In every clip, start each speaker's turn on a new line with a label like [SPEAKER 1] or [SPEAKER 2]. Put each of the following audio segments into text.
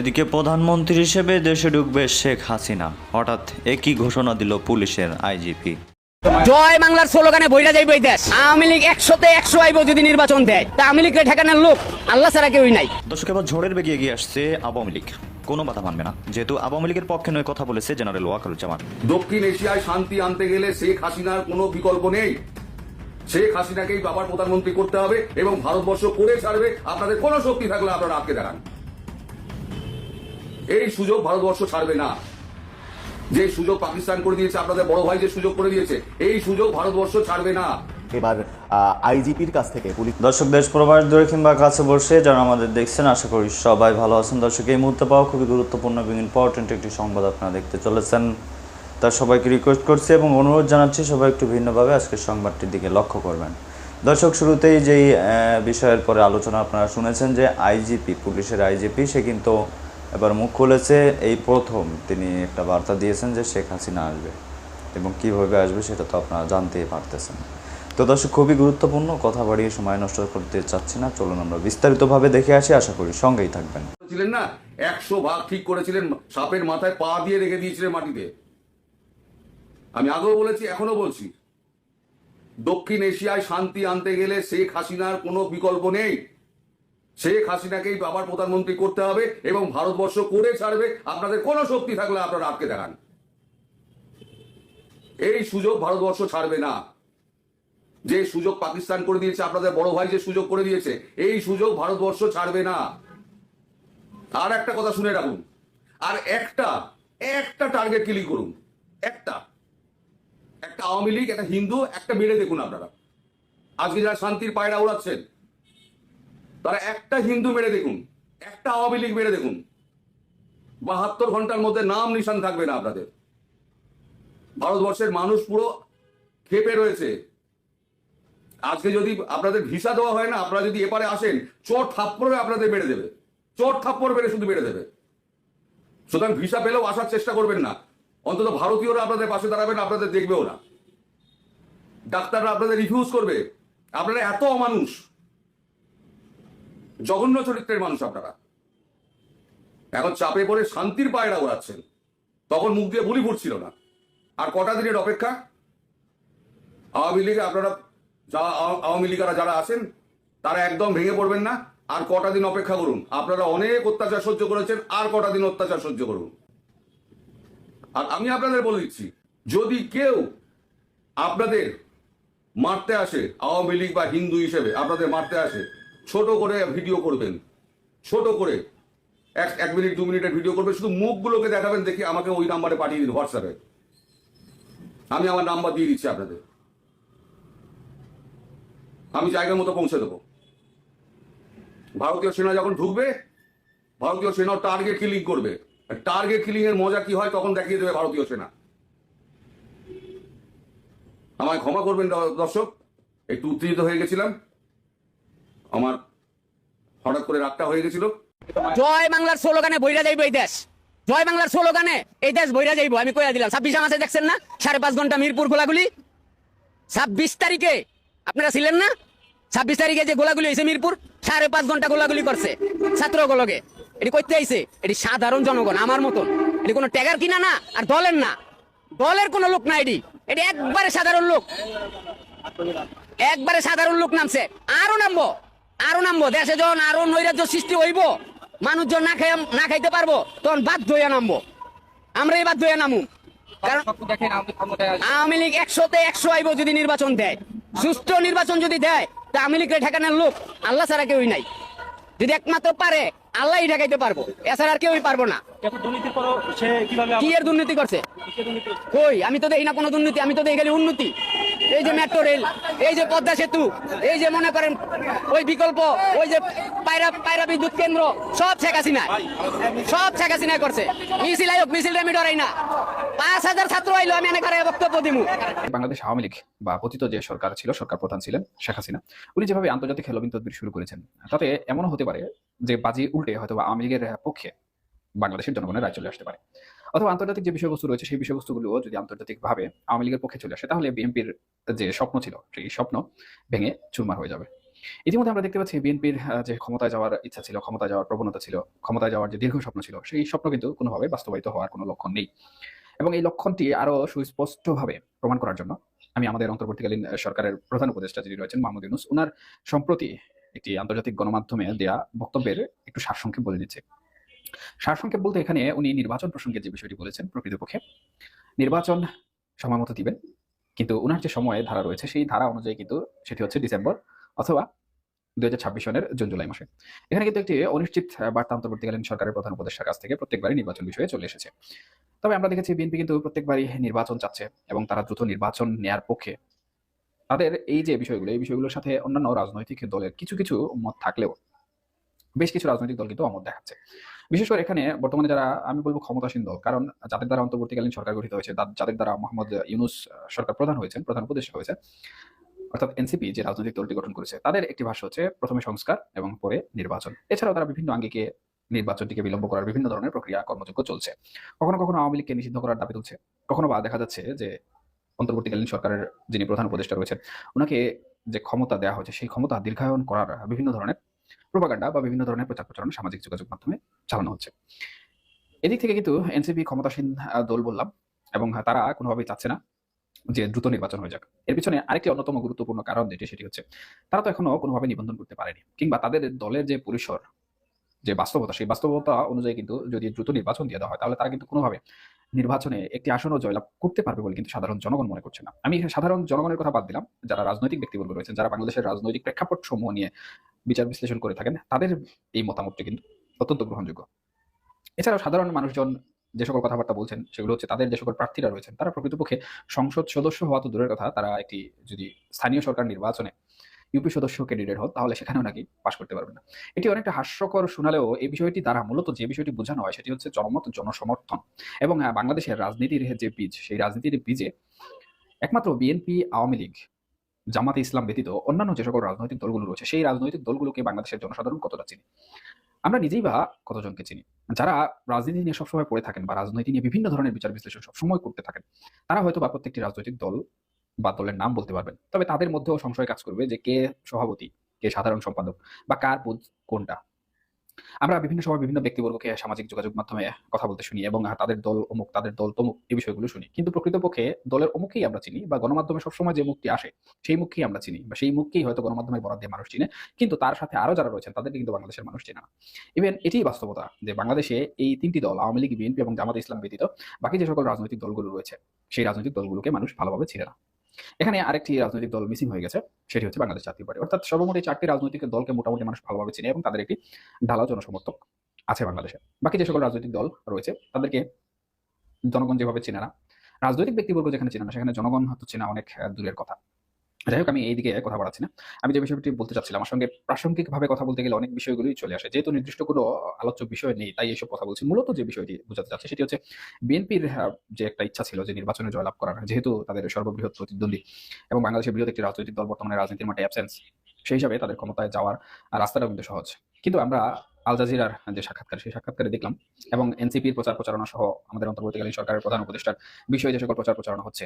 [SPEAKER 1] এদিকে প্রধানমন্ত্রী হিসেবে দেশে ঢুকবে শেখ হাসিনা। হঠাৎ একই ঘোষণা দিল পুলিশের আইজিপি।
[SPEAKER 2] জয় বাংলার স্লোগানে বইরা যাইব এই দেশ। আওয়ামী লীগ একশোতে একশো আইব যদি নির্বাচন দেয়। তা আওয়ামী লীগের ঠেকানোর লোক আল্লাহ ছাড়া কেউই নাই।
[SPEAKER 1] দর্শক এবার ঝড়ের বেগে এগিয়ে আসছে আওয়ামী লীগ। কোনো বাধা মানবে না। যেহেতু আওয়ামী লীগের পক্ষে নয় কথা বলেছে জেনারেল ওয়াকারুজ্জামান।
[SPEAKER 3] দক্ষিণ এশিয়ায় শান্তি আনতে গেলে শেখ হাসিনার কোনো বিকল্প নেই। শেখ হাসিনাকেই বাবার প্রধানমন্ত্রী করতে হবে এবং ভারতবর্ষ করে ছাড়বে। আপনাদের কোনো শক্তি থাকলে আপনারা আটকে দেখান এই সুযোগ ভারতবর্ষ ছাড়বে না। যে সুযোগ পাকিস্তান করে দিয়েছে আপনাদের বড় ভাই যে সুযোগ করে দিয়েছে এই সুযোগ ভারতবর্ষ ছাড়বে না।
[SPEAKER 4] এবার আইজিপির কাছ থেকে পুলিশ
[SPEAKER 1] দর্শক দেশ প্রবাস দূরে কিংবা কাছে বসে যারা আমাদের দেখছেন আশা করি সবাই ভালো আছেন। দর্শক এই মুহূর্তে পাওয়া খুবই গুরুত্বপূর্ণ এবং ইম্পর্টেন্ট একটি সংবাদ আপনারা দেখতে চলেছেন। তার সবাইকে রিকোয়েস্ট করছি এবং অনুরোধ জানাচ্ছি সবাই একটু ভিন্নভাবে আজকের সংবাদটির দিকে লক্ষ্য করবেন। দর্শক শুরুতেই যেই আহ, বিষয়ের পরে আলোচনা আপনারা শুনেছেন যে আইজিপি পুলিশের আইজিপি সে কিন্তু এবার মুখ খুলেছে, এই প্রথম তিনি একটা বার্তা দিয়েছেন যে শেখ হাসিনা আসবে এবং কীভাবে আসবে সেটা তো আপনারা জানতেই পারতেছেন। তো দর্শক, খুবই গুরুত্বপূর্ণ, কথা বাড়িয়ে সময় নষ্ট করতে চাচ্ছি না, চলুন আমরা বিস্তারিতভাবে দেখে আসি, আশা করি সঙ্গেই থাকবেন।
[SPEAKER 3] ছিলেন না, একশো ভাগ ঠিক করেছিলেন, সাপের মাথায় পা দিয়ে রেখে দিয়েছিলেন মাটিতে। আমি আগেও বলেছি এখনও বলছি। দক্ষিণ এশিয়ায় শান্তি আনতে গেলে শেখ হাসিনার কোনো বিকল্প নেই। শেখ হাসিনাকেই বাবার প্রধানমন্ত্রী করতে হবে এবং ভারতবর্ষ করে ছাড়বে। আপনাদের কোনো শক্তি থাকলে আপনারা আটকে দেখান এই সুযোগ ভারতবর্ষ ছাড়বে না। যে সুযোগ পাকিস্তান করে দিয়েছে, আপনাদের বড় ভাই যে সুযোগ করে দিয়েছে, এই সুযোগ ভারতবর্ষ ছাড়বে না। আর একটা কথা শুনে রাখুন। আর একটা একটা টার্গেট ক্লিক করুন। একটা। একটা আওয়ামী লীগ, একটা হিন্দু, একটা মেরে দেখুন আপনারা। আজকে যারা শান্তির পায়রা উড়াচ্ছেন তারা একটা হিন্দু মেরে দেখুন, একটা আওয়ামী লীগ মেরে দেখুন। বাহাত্তর ঘণ্টার মধ্যে নাম নিশান থাকবে না আপনাদের। ভারতবর্ষের মানুষ পুরো খেপে রয়েছে। আজকে যদি আপনাদের ভিসা দেওয়া হয় না, আপনারা যদি এপারে আসেন চোট থাপ্পড়ে আপনাদের বেড়ে দেবে। চোর থাপ্পড় বেড়ে শুধু বেড়ে দেবে। সুতরাং ভিসা পেলেও আসার চেষ্টা করবেন না। অন্তত ভারতীয়রা আপনাদের পাশে দাঁড়াবেন, আপনাদের দেখবেও না। ডাক্তাররা আপনাদের রিফিউজ করবে। আপনারা এত অমানুষ। জঘন্য চরিত্রের মানুষ আপনারা। এখন চাপে পড়ে শান্তির পায়রা ওড়াচ্ছেন তখন মুখ দিয়ে বুলি ফুটছিল না। আর কটা দিনের অপেক্ষা? আওয়ামী লীগে, আপনারা আওয়া- আওয়ামী লীগারা যারা আছেন, তারা একদম ভেঙে পড়বেন না। আর কটা দিন অপেক্ষা করুন। আপনারা অনেক অত্যাচার সহ্য করেছেন, আর কটা দিন অত্যাচার সহ্য করুন। আর আমি আপনাদের বলে দিচ্ছি, যদি কেউ আপনাদের মারতে আসে, আওয়ামী লীগ বা হিন্দু হিসেবে আপনাদের মারতে আসে ছোট করে ভিডিও করবেন। ছোট করে। এক এক মিনিট দু মিনিটের ভিডিও করবেন। শুধু মুখগুলোকে দেখাবেন, দেখি আমাকে ওই নাম্বারে পাঠিয়ে দিন হোয়াটসঅ্যাপে আমি আমার নাম্বার দিয়ে দিচ্ছি আপনাদের। আমি জায়গা মতো পৌঁছে দেবো। ভারতীয় সেনা যখন ঢুকবে, ভারতীয় সেনা টার্গেট কিলিং করবে। টার্গেট কিলিং এর মজা কি হয়, তখন দেখিয়ে দেবে ভারতীয় সেনা। আমায় ক্ষমা করবেন দর্শক, একটু উত্তেজিত হয়ে গেছিলাম। আমার হঠাৎ করে রাগটা হয়ে গেছিল।
[SPEAKER 2] জয় বাংলার স্লোগানে বইরা যাইব এই দেশ। জয় বাংলার স্লোগানে এই দেশ বইরা যাইব, আমি কইয়া দিলাম। ছাব্বিশে মাসে দেখছেন না? সাড়ে পাঁচ ঘণ্টা মিরপুর গোলাগুলি। ছাব্বিশ তারিখে, আপনারা ছিলেন না? ছাব্বিশ তারিখে যে গোলাগুলি হয়েছে মিরপুর, সাড়ে পাঁচ ঘণ্টা গোলাগুলি করছে ছাত্র গোলকে এটি করতে আইছে, এটি সাধারণ জনগণ, আমার মতন। এটি কোনো ট্যাগার কিনা না, আর দলের না। দলের কোনো লোক না এটি। এটি একবারে সাধারণ লোক। একবারে সাধারণ লোক নামছে। আরও নামবো। আরও নামবো দেশে যখন আরও নৈরাজ্য সৃষ্টি হইব মানুষজন না খাই না খাইতে পারব তখন বাধ্য হইয়া নামবো। আমরা এই বাধ্য হইয়া নামু। কারণ আওয়ামী লীগ একশোতে একশো আইব যদি নির্বাচন দেয়। সুষ্ঠু নির্বাচন যদি দেয় তা আওয়ামী লীগের ঠেকানোর লোক আল্লাহ ছাড়া কেউই নাই। যদি একমাত্র পারে আল্লাহই ঠেকাইতে পারব। এছাড়া আর কেউই পারব না। কি এর দুর্নীতি করছে? কই আমি তো দেখি না কোনো দুর্নীতি আমি তো দেখি খালি উন্নতি। এই যে মেট্রো রেল এই যে পদ্মা সেতু, এই যে মনে করেন ওই বিকল্প, ওই যে পায়রা পায়রা বিদ্যুৎ কেন্দ্র, সব শেখ হাসিনা সব শেখ হাসিনা করছে। মিছিল আয়োগ, মিছিল আমি ডরাই না। পাঁচ হাজার ছাত্র আইলো, আমি খারাপ বক্তব্য দিমু।
[SPEAKER 5] বাংলাদেশ আওয়ামী লীগ বা পতিত যে সরকার ছিল, সরকার প্রধান ছিলেন শেখ হাসিনা। উনি যেভাবে আন্তর্জাতিক হেলবিন তদবির শুরু করেছেন, তাতে এমনও হতে পারে যে বাজি উল্টে হয়তো আওয়ামী লীগের পক্ষে বাংলাদেশের জনগণের রায় চলে আসতে পারে। অথবা আন্তর্জাতিক যে বিষয়বস্তু রয়েছে, সেই বিষয়বস্তুগুলো যদি আন্তর্জাতিকভাবে আওয়ামী লীগের পক্ষে চলে আসে, তাহলে বিএনপির যে স্বপ্ন ছিল, সেই স্বপ্ন ভেঙে চুরমার হয়ে যাবে। ইতিমধ্যে আমরা দেখতে পাচ্ছি বিএনপির যে ক্ষমতায় যাওয়ার ইচ্ছা ছিল, ক্ষমতায় যাওয়ার প্রবণতা ছিল, ক্ষমতায় যাওয়ার যে দীর্ঘ স্বপ্ন ছিল, সেই স্বপ্ন কিন্তু কোনোভাবে বাস্তবায়িত হওয়ার কোনো লক্ষণ নেই। এবং এই লক্ষণটি আরও সুস্পষ্টভাবে প্রমাণ করার জন্য আমি আমাদের অন্তর্বর্তীকালীন সরকারের প্রধান উপদেষ্টা যিনি রয়েছেন, মাহমুদ ইউনুস ওনার সম্প্রতি একটি আন্তর্জাতিক গণমাধ্যমে দেয়া বক্তব্যের একটু সারসংক্ষেপ বলে দিচ্ছে। সারসংক্ষেপ বলতে এখানে উনি নির্বাচন প্রসঙ্গে যে বিষয়টি বলেছেন প্রকৃতপক্ষে, নির্বাচন সময় মতো দিবেন, কিন্তু ওনার যে সময় ধারা রয়েছে সেই ধারা অনুযায়ী কিন্তু সেটি হচ্ছে ডিসেম্বর অথবা দুই হাজার ছাব্বিশ সনের জুন জুলাই মাসে। এখানে কিন্তু একটি অনিশ্চিত বার্তা অন্তর্বর্তীকালীন সরকারের প্রধান উপদেষ্টার কাছ থেকে প্রত্যেকবারই নির্বাচন বিষয়ে চলে এসেছে। তবে আমরা দেখেছি বিএনপি কিন্তু প্রত্যেকবারই নির্বাচন চাচ্ছে এবং তারা দ্রুত নির্বাচন নেয়ার পক্ষে। তাদের এই যে বিষয়গুলো, এই বিষয়গুলোর সাথে অন্যান্য রাজনৈতিক দলের কিছু কিছু মত থাকলেও বেশ কিছু রাজনৈতিক দল কিন্তু অমত দেখাচ্ছে। বিশেষ করে এখানে বর্তমানে যারা, আমি বলব ক্ষমতাসীন দল, কারণ যাদের দ্বারা অন্তর্বর্তীকালীন সরকার গঠিত হয়েছে যাদের দ্বারা মোহাম্মদ ইউনুস সরকার প্রধান হয়েছেন, প্রধান উপদেষ্টা হয়েছে অর্থাৎ এনসিপি যে রাজনৈতিক দলটি গঠন করেছে, তাদের একটি ভাষ্য হচ্ছে প্রথমে সংস্কার এবং পরে নির্বাচন। এছাড়াও তারা বিভিন্ন আঙ্গিকে নির্বাচনটিকে বিলম্ব করার বিভিন্ন ধরনের প্রক্রিয়া কর্মযোগ্য চলছে। কখনো কখনো আওয়ামী লীগকে নিষিদ্ধ করার দাবি তুলছে। কখনো বা দেখা যাচ্ছে যে অন্তর্বর্তীকালীন সরকারের যিনি প্রধান উপদেষ্টা রয়েছেন ওনাকে যে ক্ষমতা দেওয়া হয়েছে, সেই ক্ষমতা দীর্ঘায়ন করার বিভিন্ন ধরনের প্রোপাগান্ডা বা বিভিন্ন ধরনের প্রচার প্রচারণা সামাজিক যোগাযোগ মাধ্যমে চালানো হচ্ছে। এদিক থেকে কিন্তু এনসিপি ক্ষমতাসীন দল বললাম এবং তারা কোনোভাবেই চাচ্ছে না যে দ্রুত নির্বাচন হয়ে যাক। এর পিছনে আরেকটি অন্যতম গুরুত্বপূর্ণ কারণ যেটি, সেটি হচ্ছে তারা তো এখনও কোনোভাবে নিবন্ধন করতে পারেনি কিংবা তাদের দলের যে পরিসর, যে বাস্তবতা, সেই বাস্তবতা অনুযায়ী কিন্তু যদি দ্রুত নির্বাচন দিয়ে দেওয়া হয়, তাহলে তারা কিন্তু কোনোভাবে নির্বাচনে একটি আসনও জয়লাভ করতে পারবে বলে কিন্তু সাধারণ জনগণ মনে করছে না। আমি সাধারণ জনগণের কথা বাদ দিলাম, যারা রাজনৈতিক ব্যক্তিবর্গ রয়েছেন, যারা বাংলাদেশের রাজনৈতিক প্রেক্ষাপট সমূহ নিয়ে বিচার বিশ্লেষণ করে থাকেন, তাদের এই মতামতটি কিন্তু অত্যন্ত গ্রহণযোগ্য। এছাড়াও সাধারণ মানুষজন যে সকল কথাবার্তা বলছেন, সেগুলো হচ্ছে তাদের যে সকল প্রার্থীরা রয়েছেন, তারা প্রকৃতপক্ষে সংসদ সদস্য হওয়া তো দূরের কথা, তারা একটি যদি স্থানীয় সরকার নির্বাচনে ইউপি সদস্য ক্যান্ডিডেট হন, তাহলে সেখানেও নাকি পাশ করতে পারবে না। এটি অনেকটা হাস্যকর শোনালেও এই বিষয়টি দ্বারা মূলত যে বিষয়টি বোঝানো হয়, সেটি হচ্ছে জনমত জনসমর্থন। এবং বাংলাদেশের রাজনীতির যে বীজ, সেই রাজনীতির বীজে একমাত্র বিএনপি, আওয়ামী লীগ, জামাতে ইসলাম ব্যতীত অন্যান্য যে সকল রাজনৈতিক দলগুলো রয়েছে, সেই রাজনৈতিক দলগুলোকে বাংলাদেশের জনসাধারণ কতটা চিনি? আমরা নিজেই বা কতজনকে চিনি? যারা রাজনীতি নিয়ে সবসময় পড়ে থাকেন বা রাজনীতি নিয়ে বিভিন্ন ধরনের বিচার বিশ্লেষণ সবসময় করতে থাকেন, তারা হয়তো বা প্রত্যেকটি রাজনৈতিক দল বা দলের নাম বলতে পারবেন। তবে তাদের মধ্যেও সংশয় কাজ করবে যে কে সভাপতি, কে সাধারণ সম্পাদক বা কার পদ কোনটা। আমরা বিভিন্ন সময় বিভিন্ন ব্যক্তিবর্গকে সামাজিক যোগাযোগ মাধ্যমে কথা বলতে শুনি এবং তাদের দল অমুক, তাদের দল তমুক এই বিষয়গুলো শুনি। কিন্তু প্রকৃতপক্ষে দলের অমুককেই আমরা চিনি বা গণমাধ্যমে সবসময় যে মুখটি আসে, সেই মুখকেই আমরা চিনি বা সেই মুখকেই হয়তো গণমাধ্যমের বরাদ দিয়ে মানুষ চিনে, কিন্তু তার সাথে আরও যারা রয়েছেন, তাদেরকে কিন্তু বাংলাদেশের মানুষ চেনে না। ইভেন এটিই বাস্তবতা যে বাংলাদেশে এই তিনটি দল, আওয়ামী লীগ, বিএনপি এবং জামাত ইসলাম ব্যতীত বাকি যে সকল রাজনৈতিক দলগুলো রয়েছে, সেই রাজনৈতিক দলগুলোকে মানুষ ভালোভাবে চিনে না। এখানে আরেকটি রাজনৈতিক দল মিসিং হয়ে গেছে, সেটি হচ্ছে বাংলাদেশ জাতীয় পার্টি। অর্থাৎ সর্বমোট এই চারটি রাজনৈতিক দলকে মোটামুটি মানুষ ভালোভাবে চিনে এবং তাদের একটি ঢালাও জনসমর্থক আছে বাংলাদেশে। বাকি যে সকল রাজনৈতিক দল রয়েছে, তাদেরকে জনগণ যেভাবে চেনে না, রাজনৈতিক ব্যক্তিবর্গ যেখানে চেনে না, সেখানে জনগণ হয়তো চেনা অনেক দূরের কথা। যাই হোক আমি এইদিকে কথা বাড়াচ্ছি না। আমি যে বিষয়টি বলতে চাচ্ছিলাম আমার সঙ্গে প্রাসঙ্গিকভাবে কথা বলতে গেলে অনেক বিষয়গুলোই চলে আসে। যেহেতু নির্দিষ্ট কোনো আলোচ্য বিষয় নেই তাই এইসব কথা বলছি। মূলত যে বিষয়টি বোঝাতে চাচ্ছে সেটি হচ্ছে বিএনপির যে একটা ইচ্ছা ছিল যে নির্বাচনে জয়লাভ করার যেহেতু তাদের সর্ববৃহৎ প্রতিদ্বন্দ্বী এবং বাংলাদেশের বৃহৎ একটি রাজনৈতিক দল বর্তমানে রাজনীতির মাঠে অ্যাবসেন্স সেই হিসাবে তাদের ক্ষমতায় যাওয়ার আহ, রাস্তাটা কিন্তু সহজ। কিন্তু আমরা আল জাজিরার যে সাক্ষাৎকার সেই সাক্ষাৎকারে দেখলাম এবং এনসিপির প্রচার প্রচারণা সহ আমাদের অন্তর্বর্তীকালীন সরকারের প্রধান উপদেষ্টার বিষয়ে যে সকল প্রচার প্রচারণা হচ্ছে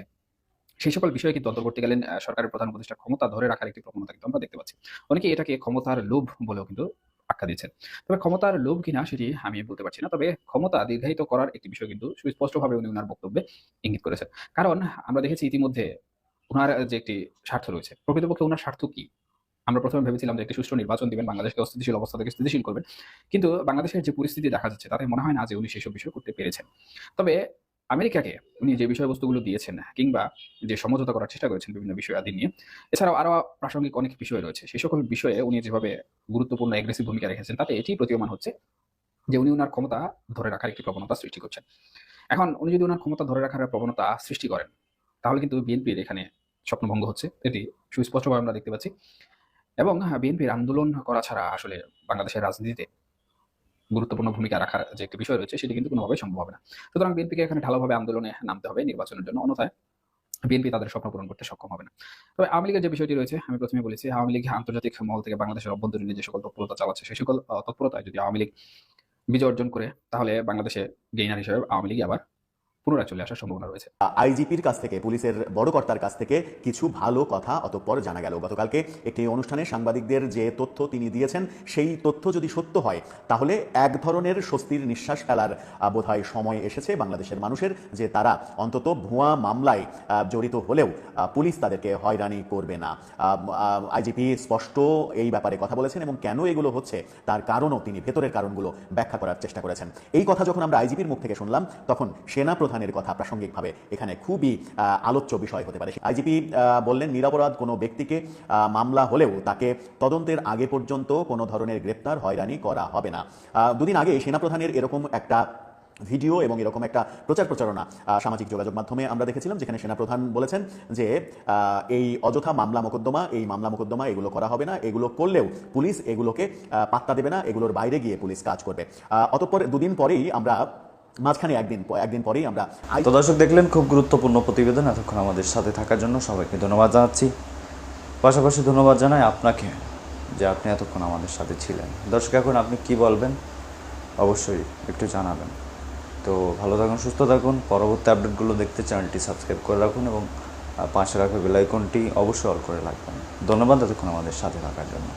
[SPEAKER 5] সেই সকল বিষয়ে কিন্তু অন্তর্বর্তীকালীন সরকারের প্রধান উপদেষ্টা ক্ষমতা ধরে রাখার একটি প্রবণতা কিন্তু আমরা দেখতে পাচ্ছি। অনেকে এটাকে ক্ষমতার লোভ বলেও কিন্তু আখ্যা দিচ্ছেন তবে ক্ষমতার লোভ কিনা সেটি আমি বলতে পারছি না, তবে ক্ষমতা দীর্ঘায়িত করার একটি বিষয় কিন্তু সুস্পষ্টভাবে উনি ওনার বক্তব্যে ইঙ্গিত করেছেন। কারণ আমরা দেখেছি ইতিমধ্যে ওনার যে একটি স্বার্থ রয়েছে, প্রকৃতপক্ষে ওনার স্বার্থ কি? আমরা প্রথমে ভেবেছিলাম যে একটি সুষ্ঠু নির্বাচন দিবেন, বাংলাদেশকে অস্থিতিশীল অবস্থা থেকে স্থিতিশীল করবেন। কিন্তু বাংলাদেশের যে পরিস্থিতি দেখা যাচ্ছে, তাতে মনে হয় না যে উনি সেসব বিষয় করতে পেরেছেন। তবে আমেরিকাকে উনি যে বিষয়বস্তুগুলো দিয়েছেন কিংবা যে সমঝোতা করার চেষ্টা করেছেন বিভিন্ন বিষয় আদি নিয়ে, এছাড়াও আরও প্রাসঙ্গিক অনেক বিষয় রয়েছে। সেই সকল বিষয়ে উনি যেভাবে গুরুত্বপূর্ণ এগ্রেসিভ ভূমিকা রেখেছেন, তাতে এটি প্রতীয়মান হচ্ছে যে উনি ওনার ক্ষমতা ধরে রাখার একটি প্রবণতা সৃষ্টি করছেন। এখন উনি যদি ওনার ক্ষমতা ধরে রাখার প্রবণতা সৃষ্টি করেন, তাহলে কিন্তু বিএনপির এখানে স্বপ্নভঙ্গ হচ্ছে। এটি সুস্পষ্টভাবে আমরা দেখতে পাচ্ছি। এবং বিএনপির আন্দোলন করা ছাড়া আসলে বাংলাদেশের রাজনীতিতে গুরুত্বপূর্ণ ভূমিকা রাখার যে একটি বিষয় রয়েছে, সেটি কিন্তু কোনোভাবেই সম্ভব হবে না। সুতরাং বিএনপিকে এখানে ঢালাভাবে আন্দোলনে নামতে হবে নির্বাচনের জন্য, অন্যথায় বিএনপি তাদের স্বপ্ন পূরণ করতে সক্ষম হবে না। তবে আওয়ামী লীগের যে বিষয়টি রয়েছে, আমি প্রথমে বলেছি, আওয়ামী লীগ আন্তর্জাতিক মহল থেকে বাংলাদেশের অভ্যন্তরীণ যে সকল তৎপরতা চালাচ্ছে, সেই সকল তৎপরতায় যদি আওয়ামী লীগ বিজয় অর্জন করে, তাহলে বাংলাদেশে গেইনার হিসেবে আওয়ামী লীগ আবার পুনরায় চলে আসার সম্ভাবনা রয়েছে।
[SPEAKER 4] আইজিপির কাছ থেকে, পুলিশের বড় কর্তার কাছ থেকে কিছু ভালো কথা অতঃপর জানা গেল। গতকালকে একটি অনুষ্ঠানে সাংবাদিকদের যে তথ্য তিনি দিয়েছেন, সেই তথ্য যদি সত্য হয়, তাহলে এক ধরনের স্বস্তির নিঃশ্বাস ফেলার বোধহয় সময় এসেছে বাংলাদেশের মানুষের, যে তারা অন্তত ভুয়া মামলায় জড়িত হলেও পুলিশ তাদেরকে হয়রানি করবে না। আইজিপি স্পষ্ট এই ব্যাপারে কথা বলেছেন এবং কেন এগুলো হচ্ছে, তার কারণও তিনি ভেতরের কারণগুলো ব্যাখ্যা করার চেষ্টা করেছেন। এই কথা যখন আমরা আইজিপির মুখ থেকে শুনলাম, তখন সেনা প্রধানের কথা প্রাসঙ্গিকভাবে এখানে খুবই আলোচ্য বিষয় হতে পারে। আইজিপি বললেন, নিরাপরাধ কোনো ব্যক্তিকে মামলা হলেও তাকে তদন্তের আগে পর্যন্ত কোনো ধরনের গ্রেপ্তার হয়রানি করা হবে না। দুদিন আগে সেনাপ্রধানের এরকম একটা ভিডিও এবং এরকম একটা প্রচার প্রচারণা সামাজিক যোগাযোগ মাধ্যমে আমরা দেখেছিলাম, যেখানে সেনাপ্রধান বলেছেন যে এই অযথা মামলা মোকদ্দমা, এই মামলা মোকদ্দমা, এগুলো করা হবে না, এগুলো করলেও পুলিশ এগুলোকে পাত্তা দেবে না, এগুলোর বাইরে গিয়ে পুলিশ কাজ করবে। অতঃপর দুদিন পরেই আমরা মাঝখানে একদিন একদিন পরেই আমরা
[SPEAKER 1] তো দর্শক দেখলেন, খুব গুরুত্বপূর্ণ প্রতিবেদন এতক্ষণ আমাদের সাথে থাকার জন্য সবাইকে ধন্যবাদ জানাচ্ছি। পাশাপাশি ধন্যবাদ জানাই আপনাকে যে আপনি এতক্ষণ আমাদের সাথে ছিলেন। দর্শক, এখন আপনি কি বলবেন? অবশ্যই একটু জানাবেন। তো ভালো থাকুন, সুস্থ থাকুন। পরবর্তী আপডেটগুলো দেখতে চ্যানেলটি সাবস্ক্রাইব করে রাখুন এবং পাশে রাখা বেলাইকনটি অবশ্যই অল করে রাখবেন। ধন্যবাদ এতক্ষণ আমাদের সাথে থাকার জন্য।